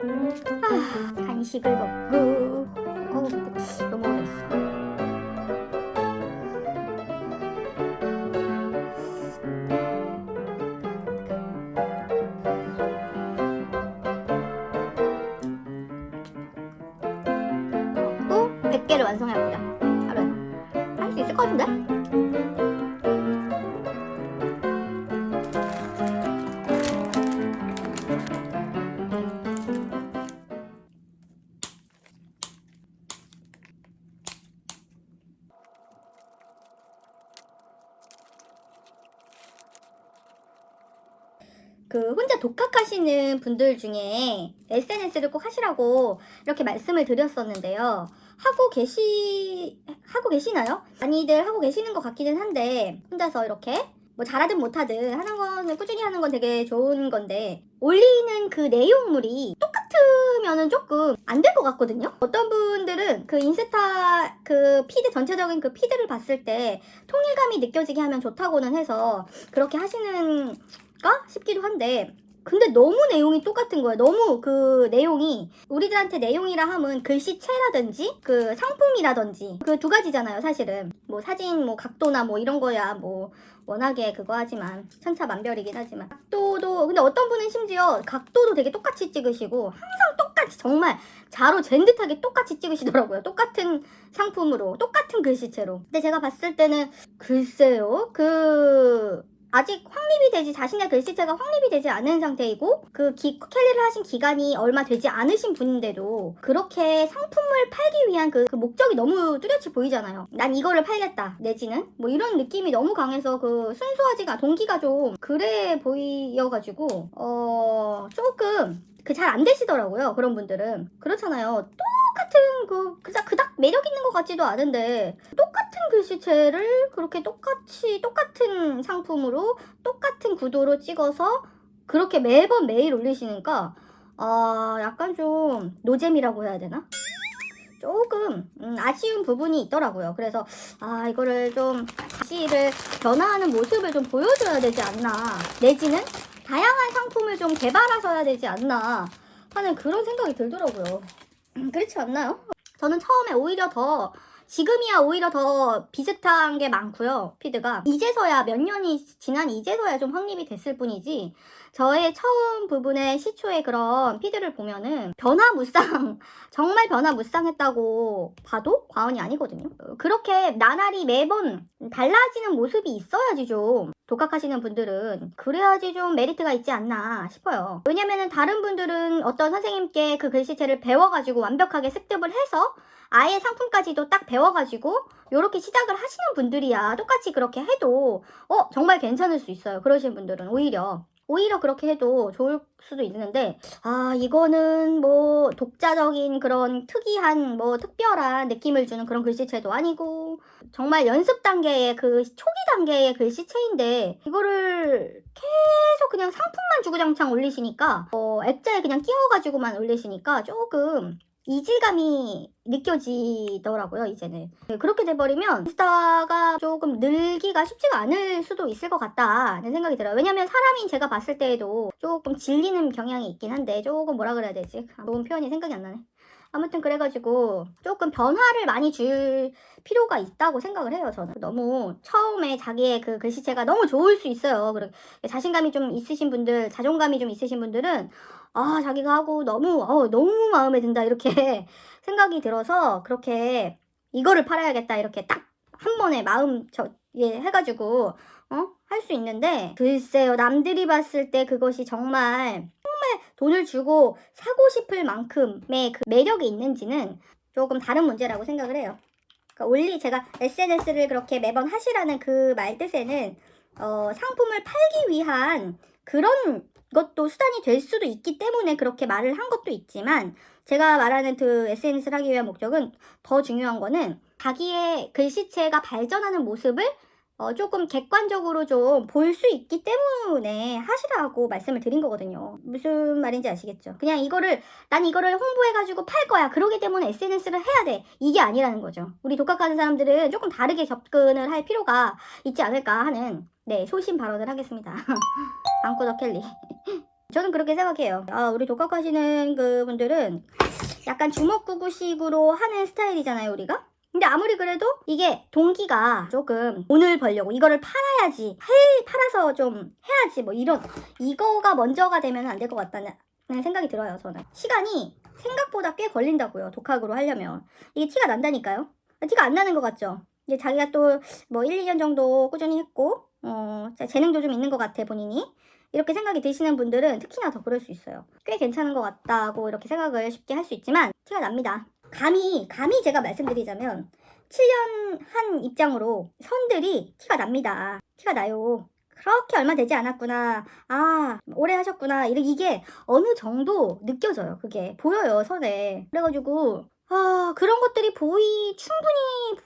아, 간식을 먹고 어, 너무 어렸어. 또 100개를 완성해보자. 하루에. 할 수 있을 것 같은데? 독학하시는 분들 중에 SNS를 꼭 하시라고 이렇게 말씀을 드렸었는데요. 하고 계시 하고 계시나요? 많이들 하고 계시는 것 같기는 한데 혼자서 이렇게 뭐 잘하든 못하든 하는 거는 꾸준히 하는 건 되게 좋은 건데 올리는 그 내용물이 똑같으면은 조금 안 될 것 같거든요. 어떤 분들은 그 인스타 그 피드 전체적인 그 피드를 봤을 때 통일감이 느껴지게 하면 좋다고는 해서 그렇게 하시는 까 싶기도 한데 근데 너무 내용이 똑같은 거야. 너무 그 내용이 우리들한테 내용이라 함은 글씨체라든지 그 상품이라든지 그 두 가지잖아요, 사실은. 뭐 사진 뭐 각도나 뭐 이런 거야 뭐 워낙에 그거 하지만 천차만별이긴 하지만 각도도 근데 어떤 분은 심지어 각도도 되게 똑같이 찍으시고 항상 똑같이 정말 자로 잰 듯하게 똑같이 찍으시더라고요. 똑같은 상품으로 똑같은 글씨체로. 근데 제가 봤을 때는 글쎄요. 그 아직 확립이 되지 자신의 글씨체가 확립이 되지 않은 상태이고 그 기, 캘리를 하신 기간이 얼마 되지 않으신 분인데도 그렇게 상품을 팔기 위한 그, 그 목적이 너무 뚜렷이 보이잖아요. 난 이거를 팔겠다 내지는 뭐 이런 느낌이 너무 강해서 그 순수하지가 동기가 좀 그래 보여가지고 어 조금 그 잘 안 되시더라고요 그런 분들은 그렇잖아요. 똑같은 그 그닥 그닥 매력 있는 것 같지도 않은데 똑같은 글씨체를 그렇게 똑같이 똑같은 상품으로 똑같은 구도로 찍어서 그렇게 매번 매일 올리시니까 아 약간 좀 노잼이라고 해야 되나? 조금 음, 아쉬운 부분이 있더라고요. 그래서 아 이거를 좀 글씨를 변화하는 모습을 좀 보여줘야 되지 않나 내지는 다양한 상품을 좀 개발하셔야 되지 않나 하는 그런 생각이 들더라고요. 음, 그렇지 않나요? 저는 처음에 오히려 더 지금이야 오히려 더 비슷한 게 많고요. 피드가 이제서야 몇 년이 지난 이제서야 좀 확립이 됐을 뿐이지 저의 처음 부분의 시초의 그런 피드를 보면은 변화무쌍 정말 변화무쌍했다고 봐도 과언이 아니거든요. 어, 그렇게 나날이 매번 달라지는 모습이 있어야지 좀 독학하시는 분들은 그래야지 좀 메리트가 있지 않나 싶어요. 왜냐면은 다른 분들은 어떤 선생님께 그 글씨체를 배워가지고 완벽하게 습득을 해서 아예 상품까지도 딱 배워가지고 요렇게 시작을 하시는 분들이야 똑같이 그렇게 해도 어 정말 괜찮을 수 있어요. 그러신 분들은 오히려 오히려 그렇게 해도 좋을 수도 있는데 아 이거는 뭐 독자적인 그런 특이한 뭐 특별한 느낌을 주는 그런 글씨체도 아니고 정말 연습 단계의 그 초기 단계의 글씨체인데 이거를 계속 그냥 상품만 주구장창 올리시니까 어 액자에 그냥 끼워가지고만 올리시니까 조금 이질감이 느껴지더라고요, 이제는. 네, 그렇게 돼버리면 인스타가 조금 늘기가 쉽지가 않을 수도 있을 것 같다는 생각이 들어요. 왜냐면 사람이 제가 봤을 때에도 조금 질리는 경향이 있긴 한데, 조금 뭐라 그래야 되지? 아, 좋은 표현이 생각이 안 나네. 아무튼 그래가지고 조금 변화를 많이 줄 필요가 있다고 생각을 해요, 저는. 너무 처음에 자기의 그 글씨체가 너무 좋을 수 있어요. 자신감이 좀 있으신 분들, 자존감이 좀 있으신 분들은 아, 자기가 하고 너무, 어, 너무 마음에 든다, 이렇게 생각이 들어서 그렇게 이거를 팔아야겠다, 이렇게 딱 한 번에 마음 저, 예, 해가지고, 어? 할 수 있는데, 글쎄요, 남들이 봤을 때 그것이 정말 돈을 주고 사고 싶을 만큼의 그 매력이 있는지는 조금 다른 문제라고 생각을 해요. 그러니까 올리, 제가 SNS를 그렇게 매번 하시라는 그 말 뜻에는, 어, 상품을 팔기 위한 그런 것도 수단이 될 수도 있기 때문에 그렇게 말을 한 것도 있지만 제가 말하는 그 SNS를 하기 위한 목적은 더 중요한 거는 자기의 글씨체가 발전하는 모습을 어, 조금 객관적으로 좀 볼 수 있기 때문에 하시라고 말씀을 드린 거거든요. 무슨 말인지 아시겠죠? 그냥 이거를 난 이거를 홍보해가지고 팔 거야. 그러기 때문에 SNS를 해야 돼. 이게 아니라는 거죠. 우리 독학하는 사람들은 조금 다르게 접근을 할 필요가 있지 않을까 하는 네 소신 발언을 하겠습니다. 방구더 켈리. 저는 그렇게 생각해요. 아, 우리 독학하시는 그 분들은 약간 주먹구구식으로 하는 스타일이잖아요, 우리가. 근데 아무리 그래도 이게 동기가 조금 돈을 벌려고 이거를 팔아야지, 팔, 팔아서 좀 해야지 뭐 이런 이거가 먼저가 되면 안 될 것 같다는 생각이 들어요, 저는. 시간이 생각보다 꽤 걸린다고요, 독학으로 하려면. 이게 티가 난다니까요. 티가 안 나는 것 같죠? 이제 자기가 또 뭐 1, 2년 정도 꾸준히 했고, 어, 자, 재능도 좀 있는 것 같아, 본인이. 이렇게 생각이 드시는 분들은 특히나 더 그럴 수 있어요. 꽤 괜찮은 것 같다고 이렇게 생각을 쉽게 할 수 있지만, 티가 납니다. 감히, 감히 제가 말씀드리자면, 7년 한 입장으로 선들이 티가 납니다. 티가 나요. 그렇게 얼마 되지 않았구나. 아, 오래 하셨구나. 이게- 어느 정도 느껴져요. 그게. 보여요, 선에. 그래가지고, 아, 그런 것들이 보이, 충분히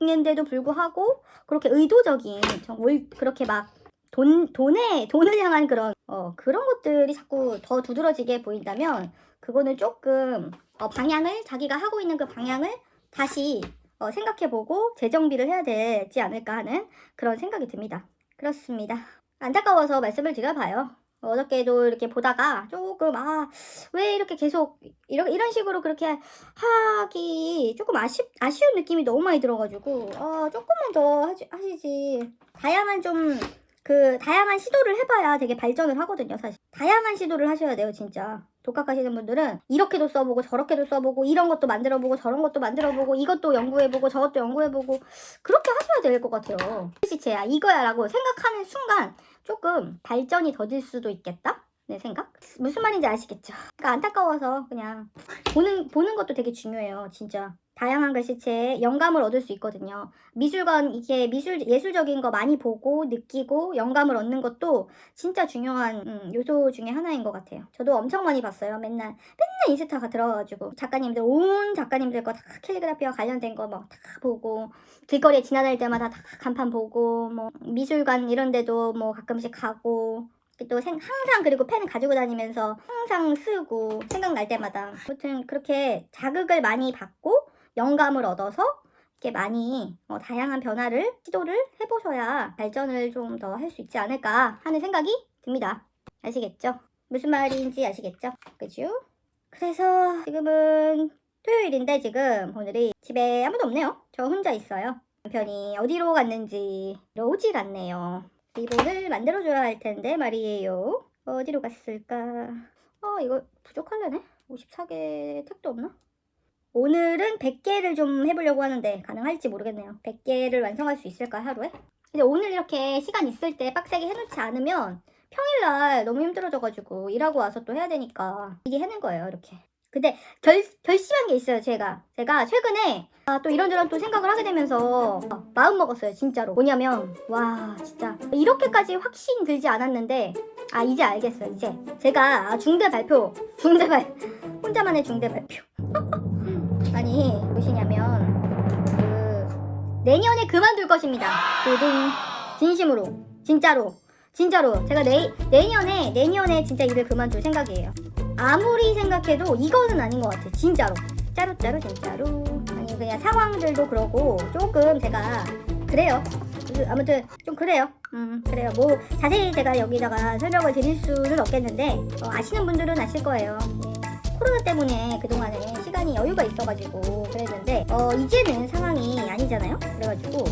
보이는데도 불구하고, 그렇게 의도적인, 정- 올- 그렇게 막, 돈, 돈에, 돈을 향한 그런, 어, 그런 것들이 자꾸 더 두드러지게 보인다면, 그거는 조금, 어, 방향을, 자기가 하고 있는 그 방향을 다시, 어, 생각해보고 재정비를 해야 되지 않을까 하는 그런 생각이 듭니다. 그렇습니다. 안타까워서 말씀을 드려봐요. 어저께도 이렇게 보다가 조금, 아, 왜 이렇게 계속, 이런, 이런 식으로 그렇게 하기 조금 아쉽, 아쉬운 느낌이 너무 많이 들어가지고, 아, 조금만 더 하지, 하시지. 다양한 좀, 그, 다양한 시도를 해봐야 되게 발전을 하거든요, 사실. 다양한 시도를 하셔야 돼요, 진짜. 독학하시는 분들은 이렇게도 써보고 저렇게도 써보고 이런 것도 만들어보고 저런 것도 만들어보고 이것도 연구해보고 저것도 연구해보고 그렇게 하셔야 될 것 같아요. 시체야 이거야라고 생각하는 순간 조금 발전이 더딜 수도 있겠다. 내 생각? 무슨 말인지 아시겠죠? 그러니까 안타까워서 그냥 보는 보는 것도 되게 중요해요, 진짜. 다양한 글씨체에 영감을 얻을 수 있거든요. 미술관 이게 미술 예술적인 거 많이 보고 느끼고 영감을 얻는 것도 진짜 중요한 음, 요소 중에 하나인 것 같아요. 저도 엄청 많이 봤어요. 맨날 맨날 인스타가 들어가가지고 작가님들 온 작가님들 거 다 캘리그라피와 관련된 거 막 다 보고 길거리에 지나다닐 때마다 다 간판 보고 뭐 미술관 이런 데도 뭐 가끔씩 가고 또 생, 항상 그리고 펜 가지고 다니면서 항상 쓰고 생각날 때마다 아무튼 그렇게 자극을 많이 받고 영감을 얻어서 이렇게 많이 어, 다양한 변화를 시도를 해보셔야 발전을 좀 더 할 수 있지 않을까 하는 생각이 듭니다. 아시겠죠? 무슨 말인지 아시겠죠? 그죠? 그래서 지금은 토요일인데 지금 오늘이 집에 아무도 없네요. 저 혼자 있어요. 남편이 어디로 갔는지 오질 않네요. 리본을 만들어줘야 할 텐데 말이에요. 어디로 갔을까? 어 이거 부족하려네. 54개 택도 없나? 오늘은 100개를 좀 해보려고 하는데 가능할지 모르겠네요. 100개를 완성할 수 있을까 하루에? 근데 오늘 이렇게 시간 있을 때 빡세게 해놓지 않으면 평일날 너무 힘들어져가지고 일하고 와서 또 해야 되니까 이게 해낸 거예요 이렇게. 근데 결, 결심한 게 있어요 제가. 제가 최근에 아, 또 이런저런 또 생각을 하게 되면서 마음 먹었어요 진짜로. 뭐냐면 와 진짜 이렇게까지 확신 들지 않았는데 아 이제 알겠어요 이제. 제가 아, 중대 발표 중대 발 혼자만의 중대 발표. 아니 무엇이냐면 그 내년에 그만둘 것입니다. 두둥 진심으로 진짜로 진짜로 제가 내 내년에 내년에 진짜 일을 그만둘 생각이에요. 아무리 생각해도 이거는 아닌 것 같아 진짜로 짜루짜루 진짜로 아니 그냥 상황들도 그러고 조금 제가 그래요. 그, 아무튼 좀 그래요. 음 그래요. 뭐 자세히 제가 여기다가 설명을 드릴 수는 없겠는데 어, 아시는 분들은 아실 거예요. 예. 코로나 때문에 그동안에 시간이 여유가 있어가지고 그랬는데 어 이제는 상황이 아니잖아요? 그래가지고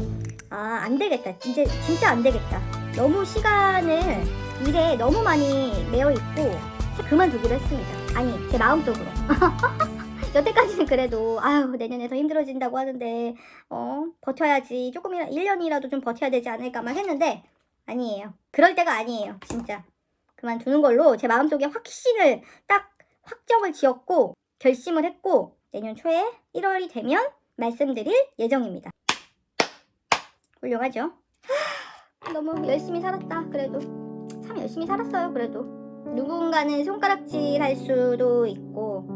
아 안 되겠다. 이제 진짜 안 되겠다. 너무 시간을 일에 너무 많이 매여 있고 그만두기로 했습니다. 아니 제 마음속으로. 여태까지는 그래도 아유 내년에 더 힘들어진다고 하는데 어 버텨야지. 조금이라 1년이라도 좀 버텨야 되지 않을까만 했는데 아니에요. 그럴 때가 아니에요 진짜. 그만두는 걸로 제 마음속에 확신을 딱 확정을 지었고 결심을 했고 내년 초에 1월이 되면 말씀드릴 예정입니다. 훌륭하죠? 하, 너무 열심히 살았다. 그래도 참 열심히 살았어요. 그래도 누군가는 손가락질 할 수도 있고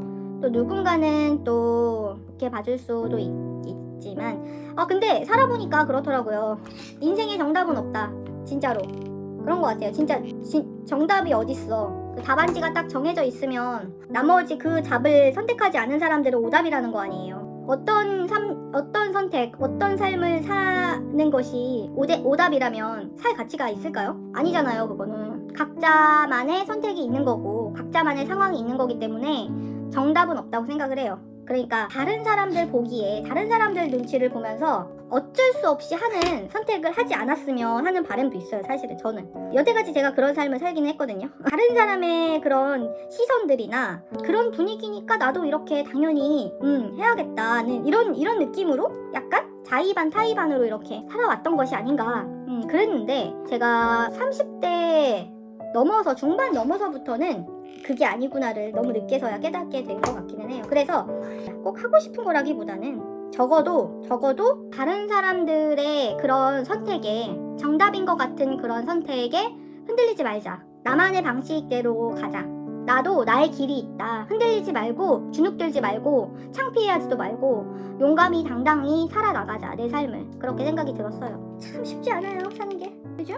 또 누군가는 또 좋게 봐줄 수도 있, 있지만 아 근데 살아보니까 그렇더라고요. 인생에 정답은 없다. 진짜로 그런 것 같아요. 진짜 진- 정답이 어딨어. 그 답안지가 딱 정해져 있으면 나머지 그 답을 선택하지 않은 사람들은 오답이라는 거 아니에요. 어떤 삶, 어떤 선택, 어떤 삶을 사는 것이 오대, 오답이라면 살 가치가 있을까요? 아니잖아요, 그거는. 각자만의 선택이 있는 거고 각자만의 상황이 있는 거기 때문에 정답은 없다고 생각을 해요. 그러니까 다른 사람들 보기에 다른 사람들 눈치를 보면서 어쩔 수 없이 하는 선택을 하지 않았으면 하는 바람도 있어요 사실은 저는. 여태까지 제가 그런 삶을 살기는 했거든요. 다른 사람의 그런 시선들이나 그런 분위기니까 나도 이렇게 당연히 음 해야겠다는 이런 이런 느낌으로 약간 자의반 타의반으로 이렇게 살아왔던 것이 아닌가 음 그랬는데 제가 30대 넘어서 중반 넘어서부터는 그게 아니구나를 너무 늦게서야 깨닫게 된 것 같기는 해요. 그래서 꼭 하고 싶은 거라기보다는 적어도 적어도 다른 사람들의 그런 선택에 정답인 것 같은 그런 선택에 흔들리지 말자. 나만의 방식대로 가자. 나도 나의 길이 있다. 흔들리지 말고 주눅들지 말고 창피해하지도 말고 용감히 당당히 살아나가자 내 삶을 그렇게 생각이 들었어요. 참 쉽지 않아요 사는 게 그죠?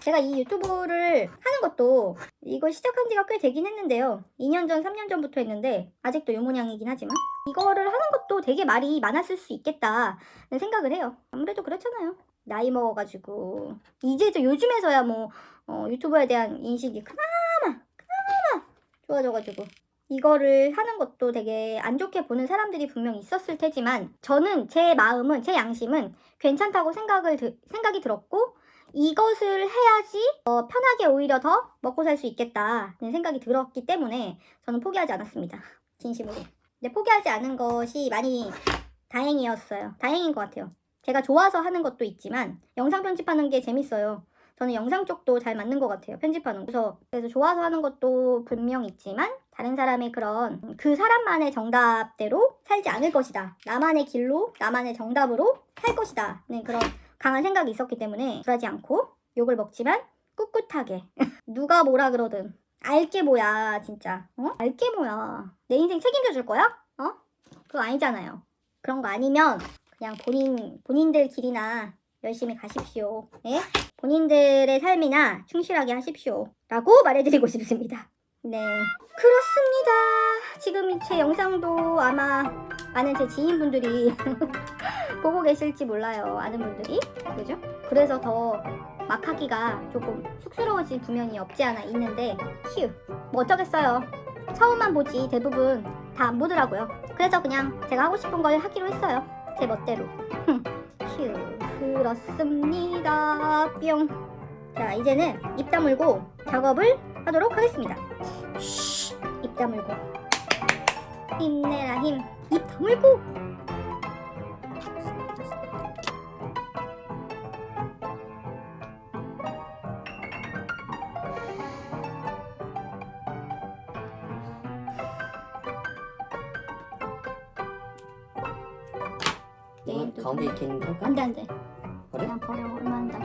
제가 이 유튜브를 하는 것도 이거 시작한 지가 꽤 되긴 했는데요. 2년 전, 3년 전부터 했는데 아직도 요 모양이긴 하지만 이거를 하는 것도 되게 말이 많았을 수 있겠다는 생각을 해요. 아무래도 그렇잖아요. 나이 먹어가지고 이제 저 요즘에서야 뭐 어, 유튜버에 대한 인식이 그나마 그나마 좋아져가지고 이거를 하는 것도 되게 안 좋게 보는 사람들이 분명 있었을 테지만 저는 제 마음은 제 양심은 괜찮다고 생각을 드- 생각이 들었고 이것을 해야지 어, 편하게 오히려 더 먹고 살 수 있겠다는 생각이 들었기 때문에 저는 포기하지 않았습니다. 진심으로. 근데 포기하지 않은 것이 많이 다행이었어요. 다행인 것 같아요. 제가 좋아서 하는 것도 있지만 영상 편집하는 게 재밌어요. 저는 영상 쪽도 잘 맞는 것 같아요. 편집하는 거. 그래서 좋아서 하는 것도 분명 있지만 다른 사람의 그런 그 사람만의 정답대로 살지 않을 것이다. 나만의 길로 나만의 정답으로 살 것이다는 그런 강한 생각이 있었기 때문에 굴하지 않고 욕을 먹지만 꿋꿋하게 누가 뭐라 그러든 알게 뭐야 진짜 어? 알게 뭐야 내 인생 책임져 줄 거야? 어? 그거 아니잖아요 그런 거 아니면 그냥 본인 본인들 길이나 열심히 가십시오 예? 본인들의 삶이나 충실하게 하십시오 라고 말해드리고 싶습니다 네. 그렇습니다. 지금 제 영상도 아마 많은 제 지인분들이 보고 계실지 몰라요. 아는 분들이. 그죠? 그래서 더 막 하기가 조금 쑥스러워진 부면이 없지 않아 있는데 휴 뭐 어쩌겠어요. 처음만 보지 대부분 다 안 보더라고요. 그래서 그냥 제가 하고 싶은 걸 하기로 했어요. 제 멋대로. 휴 그렇습니다. 뿅자 이제는 입 다물고 작업을 하도록 하겠습니다. 쉬, 입 다물고. 힘내라 힘 입 다물고. 이건 가운데 이렇게 있는 거 안돼 안돼. 그래? 그냥 버려 얼마 한다